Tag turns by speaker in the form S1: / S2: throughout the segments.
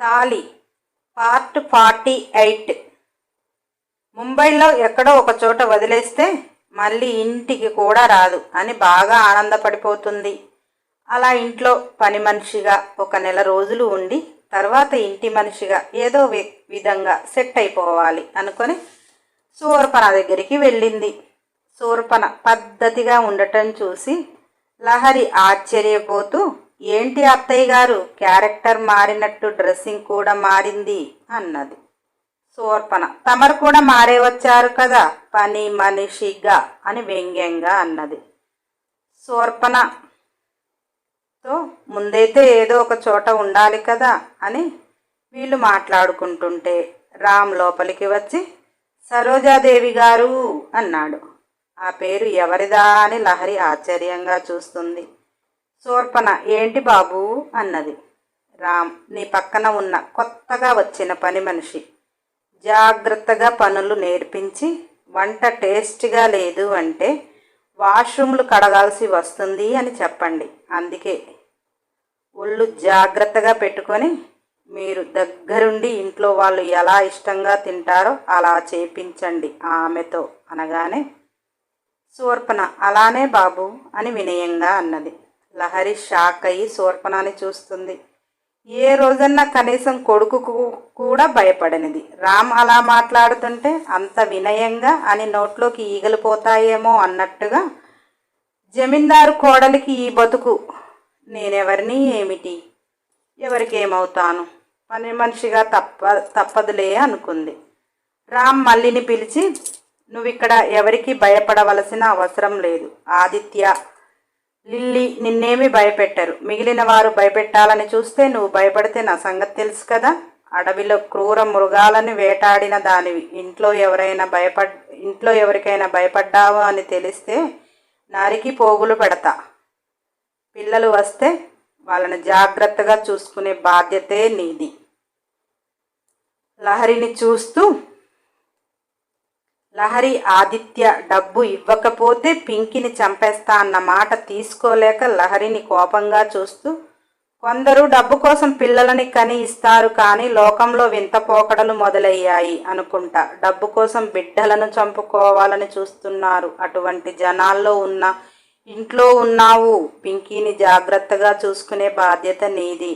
S1: తాలి part forty eight. ముంబైలో ఎక్కడో ఒక చోట వదిలేస్తే మళ్ళీ ఇంటికి కూడా రాదు అని బాగా ఆనందపడిపోతుంది. అలా ఇంట్లో పని మనిషిగా ఒక నెల రోజులు ఉండి తర్వాత ఇంటి మనిషిగా ఏదో వి- విధంగా సెట్ అయిపోవాలి అనుకొని శూర్పణ దగ్గరికి వెళ్ళింది. శూర్పణ పద్ధతిగా ఉండటం చూసి లహరి ఆశ్చర్యపోతూ ఏంటి అత్తయ్య గారు? క్యారెక్టర్ మారినట్టు డ్రెస్సింగ్ కూడా మారింది అన్నది. శూర్పణ. తమరు కూడా మారే వచ్చారు కదా? పని మనిషిగా అని వ్యంగ్యంగా అన్నది. శూర్పణతో ముందైతే ఏదో ఒక చోట ఉండాలి కదా అని వీళ్ళు మాట్లాడుకుంటుంటే రామ్ లోపలికి వచ్చి సరోజాదేవి గారు అన్నాడు. ఆ పేరు ఎవరిదా అని లహరి ఆశ్చర్యంగా చూస్తుంది. శూర్పణ ఏంటి బాబు? అన్నది. రామ్ నీ పక్కన ఉన్న కొత్తగా వచ్చిన పని మనిషి. జాగ్రత్తగా పనులు నేర్పించి వంట టేస్ట్గా లేదు అంటే వాష్రూమ్లు కడగాల్సి వస్తుంది అని చెప్పండి. అందుకే ఒళ్ళు జాగ్రత్తగా పెట్టుకొని మీరు దగ్గరుండి ఇంట్లో వాళ్ళు ఎలా ఇష్టంగా తింటారో అలా చేపించండి ఆమెతో అనగానే శూర్పణ అలానే బాబు అని వినయంగా అన్నది. లహరి షాక్ అయ్యి శూర్పణాన్ని చూస్తుంది. ఏ రోజన్నా కనీసం కొడుకుకు కూడా భయపడనిది. రామ్ అలా మాట్లాడుతుంటే అంత వినయంగా అని నోట్లోకి ఈగలు పోతాయేమో అన్నట్టుగా జమీందారు కోడలికి ఈ బతుకు నేనెవరిని ఏమిటి? ఎవరికి ఏమవుతాను పని మనిషిగా తప్ప తప్పదులే అనుకుంది. రామ్ మల్లిని పిలిచి నువ్వు ఇక్కడ ఎవరికి భయపడవలసిన అవసరం లేదు. ఆదిత్య లిల్లీ నిన్నేమి భయపెట్టరు. మిగిలిన వారు భయపెట్టాలని చూస్తే నువ్వు భయపడితే నా సంగతి తెలుసు కదా? అడవిలో క్రూర మృగాలను వేటాడిన దానివి. ఇంట్లో ఎవరైనా భయపడ్ ఇంట్లో ఎవరికైనా భయపడ్డావా అని తెలిస్తే నరికి పోగులు పెడతా. పిల్లలు వస్తే వాళ్ళని జాగ్రత్తగా చూసుకునే బాధ్యతే నీది. లహరిని చూస్తూ లహరి ఆదిత్య డబ్బు ఇవ్వకపోతే పింకిని చంపేస్తా అన్న మాట తీసుకోలేక లహరిని కోపంగా చూస్తూ కొందరు డబ్బు కోసం పిల్లలని కని ఇస్తారు కానీ లోకంలో వింత పోకడలు మొదలయ్యాయి అనుకుంటా. డబ్బు కోసం బిడ్డలను చంపుకోవాలని చూస్తున్నారు. అటువంటి జనాల్లో ఉన్న ఇంట్లో ఉన్నావు. పింకీని జాగ్రత్తగా చూసుకునే బాధ్యత నీది.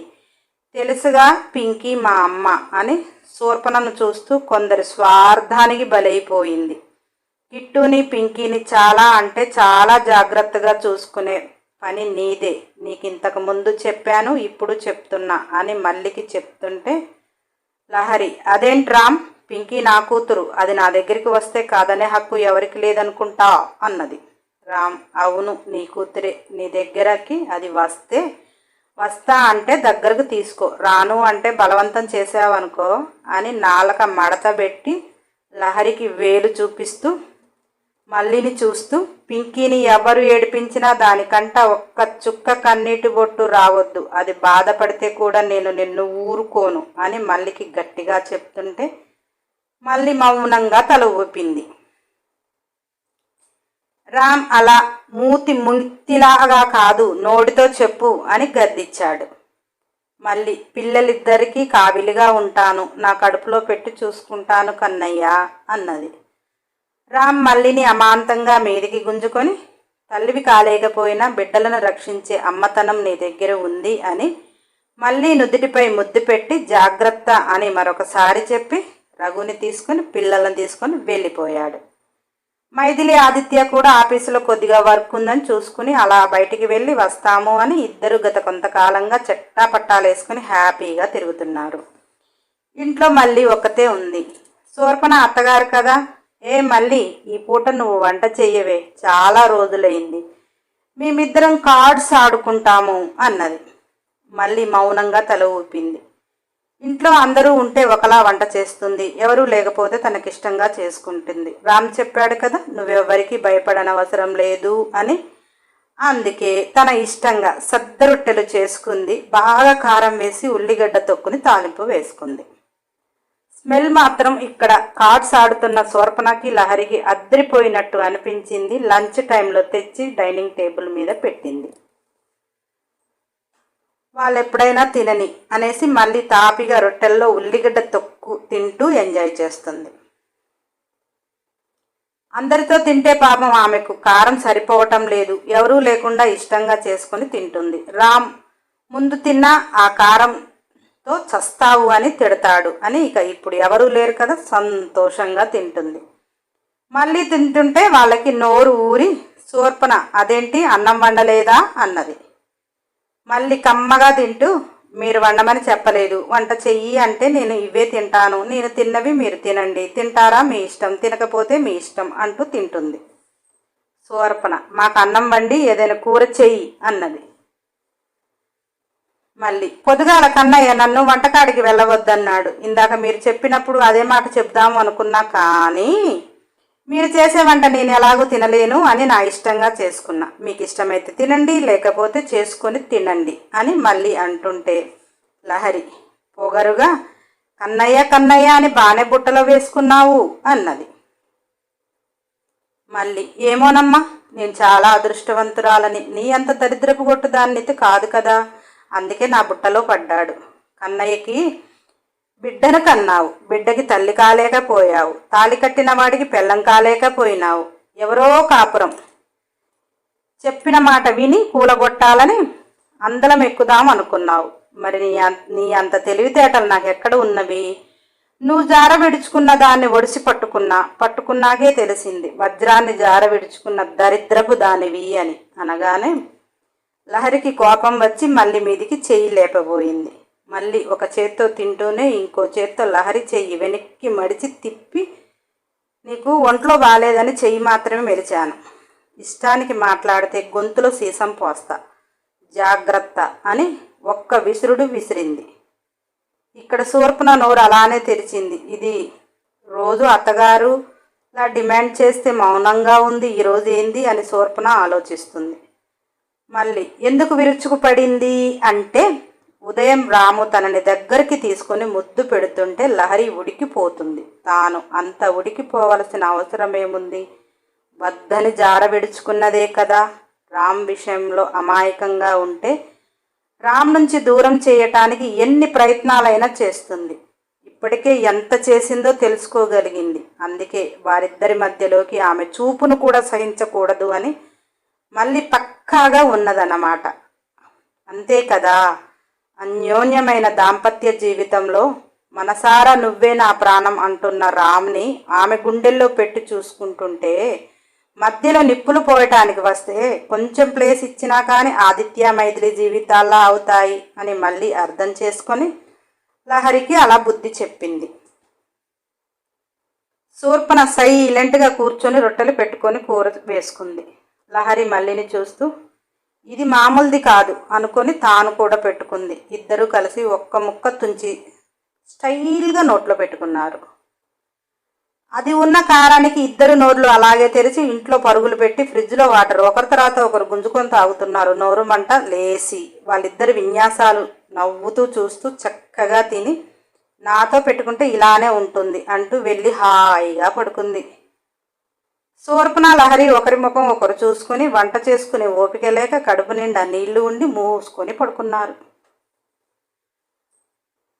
S1: తెలుసుగా పింకీ మా అమ్మ అని శూర్పణను చూస్తూ కొందరి స్వార్థానికి బలైపోయింది. కిట్టుని పింకీని చాలా అంటే చాలా జాగ్రత్తగా చూసుకునే పని నీదే. నీకు ఇంతకు ముందు చెప్పాను ఇప్పుడు చెప్తున్నా అని మల్లికి చెప్తుంటే లహరి అదేంటి రామ్? పింకీ నా కూతురు. అది నా దగ్గరికి వస్తే కాదనే హక్కు ఎవరికి లేదనుకుంటా? అన్నది. రామ్ అవును నీ కూతురే. నీ దగ్గరకి అది వస్తే వస్తా అంటే దగ్గరకు తీసుకో. రాను అంటే బలవంతం చేసావనుకో అని నాలక మడత పెట్టి లహరికి వేలు చూపిస్తూ మల్లిని చూస్తూ పింకీని ఎవరు ఏడిపించినా దానికంట ఒక్క చుక్క కన్నీటి బొట్టు రావద్దు. అది బాధపడితే కూడా నేను నిన్ను ఊరుకోను అని మల్లికి గట్టిగా చెప్తుంటే మళ్ళీ మౌనంగా తల ఊపింది రామ్ అలా మూతి ముత్తిలాగా కాదు నోటితో చెప్పు అని గద్దిచ్చాడు మళ్ళీ పిల్లలిద్దరికీ కావిలిగా ఉంటాను నా కడుపులో పెట్టి చూసుకుంటాను కన్నయ్య అన్నది. రామ్ మల్లిని అమాంతంగా మీదికి గుంజుకొని తల్లివి కాలేకపోయినా బిడ్డలను రక్షించే అమ్మతనం నీ దగ్గర ఉంది అని మళ్ళీ నుదుటిపై ముద్దు పెట్టి జాగ్రత్త అని మరొకసారి చెప్పి రఘుని తీసుకొని పిల్లలను తీసుకొని వెళ్ళిపోయాడు. మైథిలి ఆదిత్య కూడా ఆఫీసులో కొద్దిగా వర్క్ ఉందని చూసుకుని అలా బయటికి వెళ్ళి వస్తాము అని ఇద్దరు గత కొంతకాలంగా చెట్టా పట్టాలు వేసుకుని హ్యాపీగా తిరుగుతున్నారు. ఇంట్లో మళ్ళీ ఒక్కతే ఉంది. శూర్పణ అత్తగారు కదా? ఏ మళ్ళీ ఈ పూట నువ్వు వంట చెయ్యవే. చాలా రోజులైంది. మేమిద్దరం కార్డ్స్ ఆడుకుంటాము అన్నది. మళ్ళీ మౌనంగా తల ఊపింది. ఇంట్లో అందరూ ఉంటే ఒకలా వంట చేస్తుంది. ఎవరూ లేకపోతే తనకిష్టంగా చేసుకుంటుంది. రామ్ చెప్పాడు కదా నువ్వెవ్వరికి భయపడనవసరం లేదు అని. అందుకే తన ఇష్టంగా సద్ద రొట్టెలు చేసుకుంది. బాగా కారం వేసి ఉల్లిగడ్డ తొక్కుని తాలింపు వేసుకుంది. స్మెల్ మాత్రం ఇక్కడ కార్డ్స్ ఆడుతున్న స్వర్పణకి లహరికి అద్దరిపోయినట్టు అనిపించింది. లంచ్ టైంలో తెచ్చి డైనింగ్ టేబుల్ మీద పెట్టింది. వాళ్ళు ఎప్పుడైనా తినని అనేసి మళ్ళీ తాపిగా రొట్టెల్లో ఉల్లిగడ్డ తొక్కు తింటూ ఎంజాయ్ చేస్తుంది. అందరితో తింటే పాపం ఆమెకు కారం సరిపోవటం లేదు. ఎవరూ లేకుండా ఇష్టంగా చేసుకొని తింటుంది. రామ్ ముందు తిన్నా ఆ కారంతో చస్తావు అని తిడతాడు అని ఇక ఇప్పుడు ఎవరూ లేరు కదా సంతోషంగా తింటుంది. మళ్ళీ తింటుంటే వాళ్ళకి నోరు ఊరి సోర్పన అదేంటి? అన్నం వండలేదా? అన్నది. మళ్ళీ కమ్మగా తింటూ మీరు వండమని చెప్పలేదు. వంట చెయ్యి అంటే నేను ఇవే తింటాను. నేను తిన్నవి మీరు తినండి. తింటారా? మీ ఇష్టం. తినకపోతే మీ ఇష్టం అంటూ తింటుంది. సువర్పణ. మాకు అన్నం వండి ఏదైనా కూర చెయ్యి అన్నది. మళ్ళీ పొదుగాల కన్నయ్య నన్ను వంటకాడికి వెళ్ళవద్దన్నాడు. ఇందాక మీరు చెప్పినప్పుడు అదే మాట చెప్దాము అనుకున్నా కానీ మీరు చేసే వంట నేను ఎలాగో తినలేను అని నా ఇష్టంగా చేసుకున్నా. మీకు ఇష్టమైతే తినండి లేకపోతే చేసుకొని తినండి అని మళ్ళీ అంటుంటే లహరి పొగరుగా కన్నయ్య కన్నయ్య అని బాగానే బుట్టలో వేసుకున్నావు అన్నది. మళ్ళీ ఏమోనమ్మా నేను చాలా అదృష్టవంతురాలని. నీ అంత దరిద్రపు కొట్టు దాన్నైతే కాదు కదా. అందుకే నా బుట్టలో పడ్డాడు. కన్నయ్యకి బిడ్డను కన్నావు. బిడ్డకి తల్లి కాలేకపోయావు. తాలి కట్టిన వాడికి పెళ్ళం కాలేకపోయినావు. ఎవరో కాపురం. చెప్పిన మాట విని కూలగొట్టాలని అందలం ఎక్కుదాం అనుకున్నావు. మరి నీ నీ అంత తెలివితేటలు నాకు ఎక్కడ ఉన్నవి? నువ్వు జార విడుచుకున్న దాన్ని ఒడిసి పట్టుకున్నా పట్టుకున్నాకే తెలిసింది. వజ్రాన్ని జార విడుచుకున్న దరిద్రపు దానివి అని. అనగానే లహరికి కోపం వచ్చి మళ్ళీ మీదికి చెయ్యి లేపబోయింది. మళ్ళీ ఒక చేత్తో తింటూనే ఇంకో చేత్తో లహరి చెయ్యి వెనక్కి మడిచి తిప్పి నీకు ఒంట్లో బాగాలేదని చెయ్యి మాత్రమే మెరిచాను. ఇష్టానికి మాట్లాడితే గొంతులో సీసం పోస్తా. జాగ్రత్త అని ఒక్క విసురుడు విసిరింది. ఇక్కడ సూర్పున నోరు అలానే తెరిచింది. ఇది రోజు అత్తగారు ఇలా డిమాండ్ చేస్తే మౌనంగా ఉంది ఈరోజు ఏంది అని సూర్పున ఆలోచిస్తుంది. మళ్ళీ ఎందుకు విరుచుకుపడింది అంటే ఉదయం రాము తనని దగ్గరికి తీసుకుని ముద్దు పెడుతుంటే లహరి ఉడికిపోతుంది. తాను అంత ఉడికిపోవలసిన అవసరం ఏముంది వద్దని జార విడుచుకున్నదే కదా. రామ్ విషయంలో అమాయకంగా ఉంటే రామ్ నుంచి దూరం చేయటానికి ఎన్ని ప్రయత్నాలైనా చేస్తుంది. ఇప్పటికే ఎంత చేసిందో తెలుసుకోగలిగింది. అందుకే వారిద్దరి మధ్యలోకి ఆమె చూపును కూడా సహించకూడదు అని మళ్ళీ పక్కాగా ఉన్నదన్నమాట. అంతే కదా. అన్యోన్యమైన దాంపత్య జీవితంలో మనసారా నువ్వే నా ప్రాణం అంటున్న రామ్ని ఆమె గుండెల్లో పెట్టి చూసుకుంటుంటే మధ్యలో నిప్పులు పోయటానికి వస్తే కొంచెం ప్లేస్ ఇచ్చినా కానీ ఆదిత్య మైథిలి జీవితాల్లా అవుతాయి అని మళ్ళీ అర్థం చేసుకొని లహరికి అలా బుద్ధి చెప్పింది. శూర్పణ సైలెంట్గా కూర్చొని రొట్టెలు పెట్టుకొని కూర వేసుకుంది. లహరి మల్లిని చూస్తూ ఇది మామూలుది కాదు అనుకొని తాను కూడా పెట్టుకుంది. ఇద్దరు కలిసి ఒక్క ముక్క తుంచి స్టైల్గా నోట్లో పెట్టుకున్నారు. అది ఉన్న కారానికి ఇద్దరు నోర్లు అలాగే తెరిచి ఇంట్లో పరుగులు పెట్టి ఫ్రిడ్జ్లో వాటర్ ఒకరి తర్వాత ఒకరు గుంజుకొని తాగుతున్నారు. నోరు మంట లేసి వాళ్ళిద్దరు విన్యాసాలు నవ్వుతూ చూస్తూ చక్కగా తిని నాతో పెట్టుకుంటే ఇలానే ఉంటుంది అంటూ వెళ్ళి హాయిగా పడుకుంది. సూర్పణ లహరి ఒకరి ముఖం ఒకరు చూసుకుని వంట చేసుకుని ఓపిక లేక కడుపు నిండా నీళ్ళు ఉండి మూసుకొని పడుకున్నారు.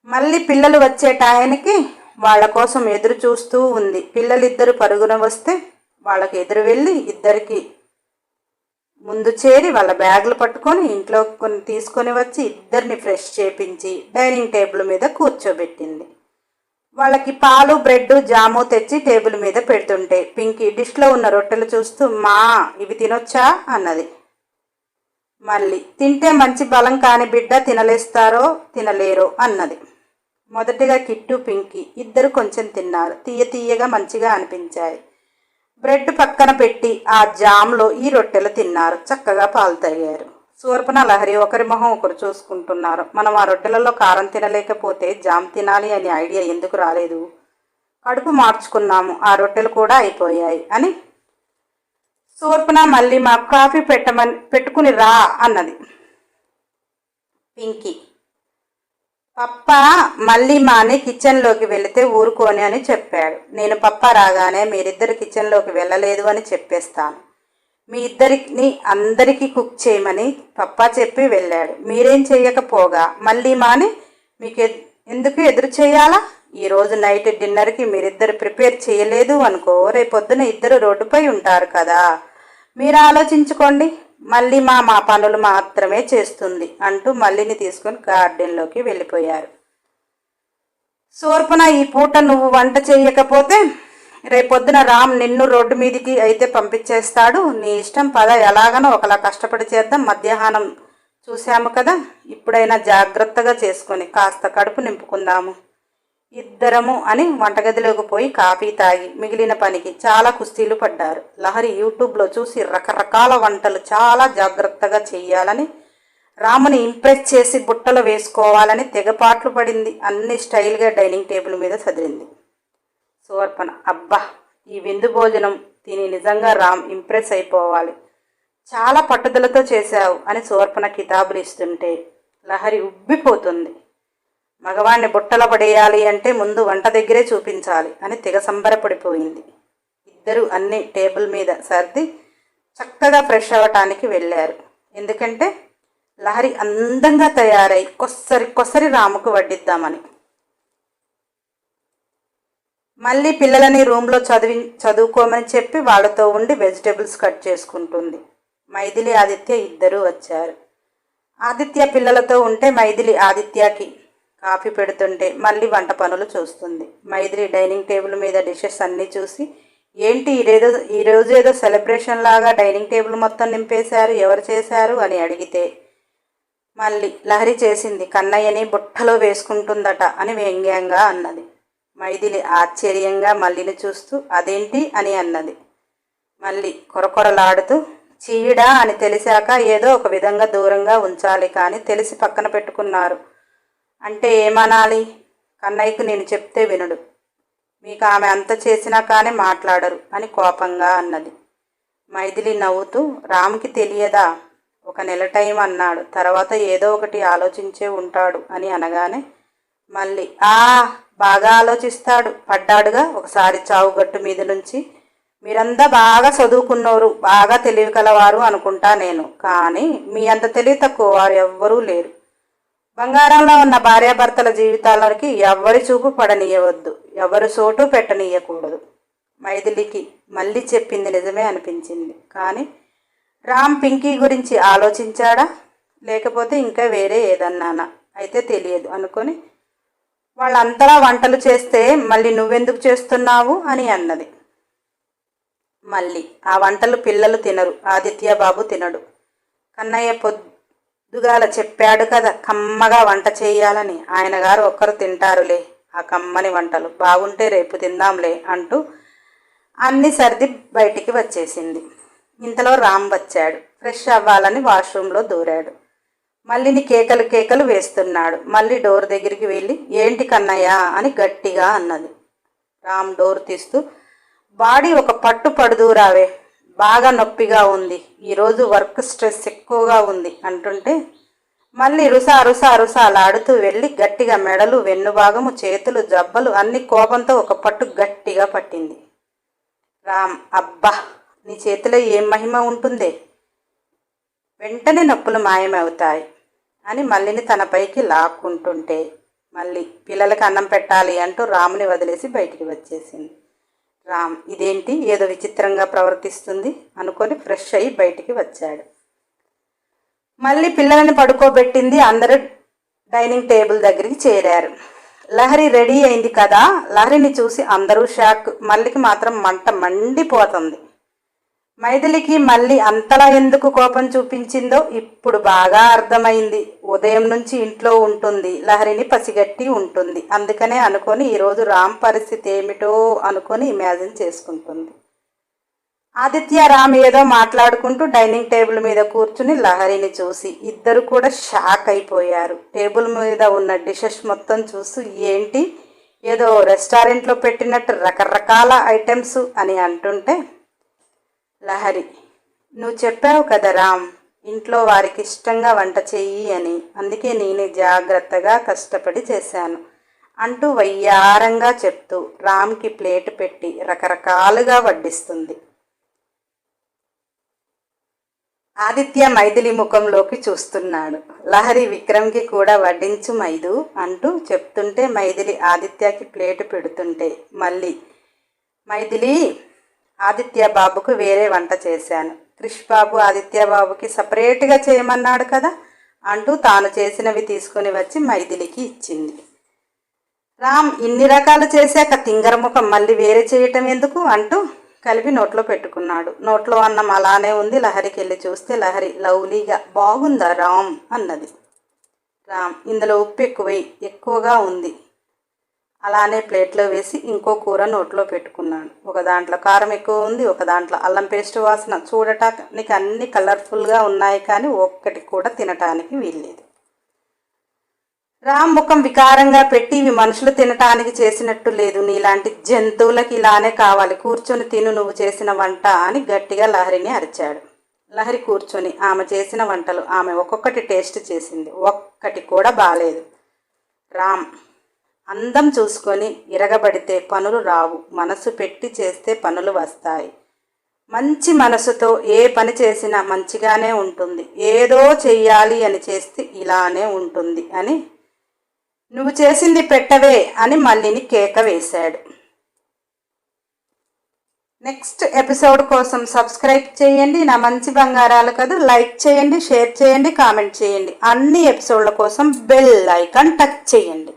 S1: మళ్ళీ పిల్లలు వచ్చే టయానికి వాళ్ళ కోసం ఎదురు చూస్తూ ఉంది. పిల్లలిద్దరు పరుగున వస్తే వాళ్ళకి ఎదురు వెళ్ళి ఇద్దరికి ముందు చేరి వాళ్ళ బ్యాగులు పట్టుకొని ఇంట్లో కొన్ని తీసుకొని వచ్చి ఇద్దరిని ఫ్రెష్ చేపించి డైనింగ్ టేబుల్ మీద కూర్చోబెట్టింది. వాళ్ళకి పాలు బ్రెడ్ జాము తెచ్చి టేబుల్ మీద పెడుతుంటే పింకీ డిష్లో ఉన్న రొట్టెలు చూస్తూ మా ఇవి తినొచ్చా? అన్నది. మళ్ళీ తింటే మంచి బలం కాని బిడ్డ తినలేస్తారో తినలేరో? అన్నది. మొదటిగా కిట్టు పింకీ ఇద్దరు కొంచెం తిన్నారు. తీయ తీయగా మంచిగా అనిపించాయి. బ్రెడ్ పక్కన పెట్టి ఆ జామ్లో ఈ రొట్టెలు తిన్నారు. చక్కగా పాలు తాగారు సూర్పణ లహరి ఒకరి మొహం ఒకరు చూసుకుంటున్నారు. మనం ఆ రొట్టెలలో కారం తినలేకపోతే జామ్ తినాలి అనే ఐడియా ఎందుకు రాలేదు? కడుపు మార్చుకున్నాము ఆ రొట్టెలు కూడా అయిపోయాయి అని సూర్పణ మళ్ళీ మా కాఫీ పెట్టమని పెట్టుకుని రా అన్నది. పింకీ పప్ప మళ్ళీ మానే కిచెన్లోకి వెళితే ఊరుకోని అని చెప్పాడు. నేను పప్ప రాగానే మీరిద్దరు కిచెన్లోకి వెళ్ళలేదు అని చెప్పేస్తాను. మీ ఇద్దరిని అందరికీ కుక్ చేయమని పప్పా చెప్పి వెళ్ళాడు. మీరేం చేయకపోగా మళ్ళీ మాని మీకు ఎందుకు ఎదురు చేయాలా? ఈరోజు నైట్ డిన్నర్కి మీరిద్దరు ప్రిపేర్ చేయలేదు అనుకో రేపొద్దున ఇద్దరు రోడ్డుపై ఉంటారు కదా. మీరు ఆలోచించుకోండి. మళ్ళీ మా మా పనులు మాత్రమే చేస్తుంది అంటూ మళ్ళీని తీసుకొని గార్డెన్లోకి వెళ్ళిపోయారు. సోర్పున ఈ పూట నువ్వు వంట చేయకపోతే రేపొద్దున రామ్ నిన్ను రోడ్డు మీదికి అయితే పంపించేస్తాడు. నీ ఇష్టం పద ఎలాగనో ఒకలా కష్టపడి చేద్దాం. మధ్యాహ్నం చూశాము కదా ఇప్పుడైనా జాగ్రత్తగా చేసుకొని కాస్త కడుపు నింపుకుందాము. ఇద్దరము అని వంటగదిలోకి పోయి కాఫీ తాగి మిగిలిన పనికి చాలా కుస్తీలు పడ్డారు. లహరి యూట్యూబ్లో చూసి రకరకాల వంటలు చాలా జాగ్రత్తగా చేయాలని రాముని ఇంప్రెస్ చేసి బుట్టలు వేసుకోవాలని తెగపాట్లు పడింది. అన్ని స్టైల్గా డైనింగ్ టేబుల్ మీద చదిరింది సువర్పణ. అబ్బా ఈ విందు భోజనం తిని నిజంగా రామ్ ఇంప్రెస్ అయిపోవాలి. చాలా పట్టుదలతో చేశావు అని సువర్పణ కితాబులు ఇస్తుంటే లహరి ఉబ్బిపోతుంది. మగవాణ్ణి బుట్టల పడేయాలి అంటే ముందు వంట దగ్గరే చూపించాలి అని తెగ సంబరపడిపోయింది. ఇద్దరు అన్ని టేబుల్ మీద సర్ది చక్కగా ఫ్రెష్ అవ్వటానికి వెళ్ళారు. ఎందుకంటే లహరి అందంగా తయారై కొసరి కొసరి రాముకు వడ్డిద్దామని. మళ్ళీ పిల్లలని రూమ్లో చదివి చదువుకోమని చెప్పి వాళ్ళతో ఉండి వెజిటేబుల్స్ కట్ చేసుకుంటుంది. మైథిలి ఆదిత్య ఇద్దరూ వచ్చారు. ఆదిత్య పిల్లలతో ఉంటే మైథిలి ఆదిత్యకి కాఫీ పెడుతుంటే మళ్ళీ వంట పనులు చూస్తుంది. మైథిలి డైనింగ్ టేబుల్ మీద డిషెస్ అన్నీ చూసి ఏంటి ఈరోజు ఈరోజు ఏదో సెలబ్రేషన్ లాగా డైనింగ్ టేబుల్ మొత్తం నింపేశారు ఎవరు చేశారు? అని అడిగితే మళ్ళీ లహరి చేసింది కన్నయ్యని బుట్టలో వేసుకుంటుందట అని వ్యంగ్యంగా అన్నది. మైథిలి ఆశ్చర్యంగా మల్లిని చూస్తూ అదేంటి? అని అన్నది. మళ్ళీ కొరకొరలాడుతూ చీడా అని తెలిసాక ఏదో ఒక విధంగా దూరంగా ఉంచాలి కానీ తెలిసి పక్కన పెట్టుకున్నారు. అంటే ఏమనాలి? కన్నయ్యకు నేను చెప్తే వినడు. మీకు ఆమె అంత చేసినా కానీ మాట్లాడరు అని కోపంగా అన్నది. మైథిలి నవ్వుతూ రామ్కి తెలియదా? ఒక నెల టైం అన్నాడు. తర్వాత ఏదో ఒకటి ఆలోచించే ఉంటాడు అని అనగానే మళ్ళీ ఆ! బాగా ఆలోచిస్తాడు. పడ్డాడుగా ఒకసారి చావుగట్టు మీద నుంచి. మీరంతా బాగా చదువుకున్నోరు బాగా తెలివి కలవారు అనుకుంటా నేను. కానీ మీ అంత తెలివి తక్కువ వారు ఎవ్వరూ లేరు. బంగారంలో ఉన్న భార్యాభర్తల జీవితాలకి ఎవ్వరి చూపు పడనీయవద్దు. ఎవరు చోటు పెట్టనీయకూడదు. మైథిలికి మళ్ళీ చెప్పింది నిజమే అనిపించింది. కానీ రామ్ పింకీ గురించి ఆలోచించాడా? లేకపోతే ఇంకా వేరే ఏదన్నానా? అయితే తెలియదు అనుకొని వాళ్ళంతలా వంటలు చేస్తే మళ్ళీ నువ్వెందుకు చేస్తున్నావు అని అన్నది. మళ్ళీ ఆ వంటలు పిల్లలు తినరు ఆదిత్య బాబు తినడు. కన్నయ్య పొద్దుగాల చెప్పాడు కదా కమ్మగా వంట చేయాలని. ఆయన గారు ఒక్కరు తింటారులే ఆ కమ్మని వంటలు. బాగుంటే రేపు తిందాంలే అంటూ అన్ని సర్ది బయటికి వచ్చేసింది. ఇంతలో రామ్ వచ్చాడు ఫ్రెష్ అవ్వాలని వాష్రూమ్లో దూరాడు. మల్లిని కేకలు కేకలు వేస్తున్నాడు. మళ్ళీ డోర్ దగ్గరికి వెళ్ళి ఏంటి కన్నయ్యా? అని గట్టిగా అన్నది. రామ్ డోర్ తీస్తూ బాడీ ఒక పట్టు పడుదూరావే బాగా నొప్పిగా ఉంది. ఈరోజు వర్క్ స్ట్రెస్ ఎక్కువగా ఉంది అంటుంటే మళ్ళీ రుసా రుసా రుసాలాడుతూ వెళ్ళి గట్టిగా మెడలు వెన్నుభాగము చేతులు జబ్బలు అన్ని కోపంతో ఒక పట్టు గట్టిగా పట్టింది. రామ్ అబ్బా నీ చేతిలో ఏం మహిమ ఉంటుందే? వెంటనే నొప్పులు మాయమవుతాయి. అని మల్లిని తనపైకి లాక్కుంటుంటే మళ్ళీ పిల్లలకి అన్నం పెట్టాలి అంటూ రాముని వదిలేసి బయటికి వచ్చేసింది. రామ్ ఇదేంటి? ఏదో విచిత్రంగా ప్రవర్తిస్తుంది అనుకొని ఫ్రెష్ అయ్యి బయటికి వచ్చాడు. మళ్ళీ పిల్లలని పడుకోబెట్టింది అందరూ డైనింగ్ టేబుల్ దగ్గరికి చేరారు. లహరి రెడీ అయింది కదా? లహరిని చూసి అందరూ షాక్. మల్లికి మాత్రం మంట మండిపోతుంది. మైథిలికి మళ్ళీ అంతలా ఎందుకు కోపం చూపించిందో ఇప్పుడు బాగా అర్థమైంది. ఉదయం నుంచి ఇంట్లో ఉంటుంది. లహరిని పసిగట్టి ఉంటుంది. అందుకనే అనుకొని ఈరోజు రామ్ పరిస్థితి ఏమిటో అనుకొని ఇమాజిన్ చేసుకుంటుంది. ఆదిత్య రామ్ ఏదో మాట్లాడుకుంటూ డైనింగ్ టేబుల్ మీద కూర్చుని లహరిని చూసి ఇద్దరు కూడా షాక్ అయిపోయారు. టేబుల్ మీద ఉన్న డిషెస్ మొత్తం చూస్తూ ఏంటి? ఏదో రెస్టారెంట్లో పెట్టినట్టు రకరకాల ఐటమ్స్ అని అంటుంటే లహరి. నువ్వు చెప్పావు కదా రామ్ ఇంట్లో వారికి ఇష్టంగా వంట చెయ్యి అని. అందుకే నేనే జాగ్రత్తగా కష్టపడి చేశాను అంటూ వయ్యారంగా చెప్తూ రామ్కి ప్లేట్ పెట్టి రకరకాలుగా వడ్డిస్తుంది. ఆదిత్య మైథిలి ముఖంలోకి చూస్తున్నాడు. లహరి విక్రమ్కి కూడా వడ్డించు మైదు అంటూ చెప్తుంటే మైథిలి ఆదిత్యకి ప్లేటు పెడుతుంటే మళ్ళీ మైథిలి ఆదిత్య బాబుకు వేరే వంట చేశాను. క్రిష్ బాబు ఆదిత్య బాబుకి సపరేట్గా చేయమన్నాడు కదా? అంటూ తాను చేసినవి తీసుకొని వచ్చి మైథిలికి ఇచ్చింది. రామ్ ఇన్ని రకాలు చేశాక తింగర ముఖం మళ్ళీ వేరే చేయటం ఎందుకు? అంటూ కలిపి నోట్లో పెట్టుకున్నాడు. నోట్లో అన్నం అలానే ఉంది. లహరికి వెళ్ళి చూస్తే లహరి లవ్లీగా బాగుందా రామ్? అన్నది. రామ్ ఇందులో ఉప్పు ఎక్కువై ఎక్కువగా ఉంది. అలానే ప్లేట్లో వేసి ఇంకో కూర నోట్లో పెట్టుకున్నాడు ఒక దాంట్లో కారం ఎక్కువ ఉంది ఒక దాంట్లో అల్లం పేస్ట్ వాసన. చూడటానికి అన్ని కలర్ఫుల్గా ఉన్నాయి కానీ ఒక్కటి కూడా తినటానికి వీల్లేదు. రామ్ ముఖం వికారంగా పెట్టి ఇవి మనుషులు తినటానికి చేసినట్టు లేదు. నీలాంటి జంతువులకి ఇలానే కావాలి. కూర్చొని తిను నువ్వు చేసిన వంట అని గట్టిగా లహరిని అరిచాడు. లహరి కూర్చొని ఆమె చేసిన వంటలు ఆమె ఒక్కొక్కటి టేస్ట్ చేసింది. ఒక్కటి కూడా బాలేదు. రామ్ అందం చూసుకొని ఇరగబడితే పనులు రావు. మనసు పెట్టి చేస్తే పనులు వస్తాయి. మంచి మనసుతో ఏ పని చేసినా మంచిగానే ఉంటుంది. ఏదో చెయ్యాలి అని చేస్తే ఇలానే ఉంటుంది అని నువ్వు చేసింది పెట్టవే అని మళ్ళీని కేక వేశాడు. నెక్స్ట్ ఎపిసోడ్ కోసం సబ్స్క్రైబ్ చేయండి. నా మంచి బంగారాలు కదా. లైక్ చేయండి షేర్ చేయండి కామెంట్ చేయండి. అన్ని ఎపిసోడ్ల కోసం బెల్ ఐకాన్ టచ్ చేయండి.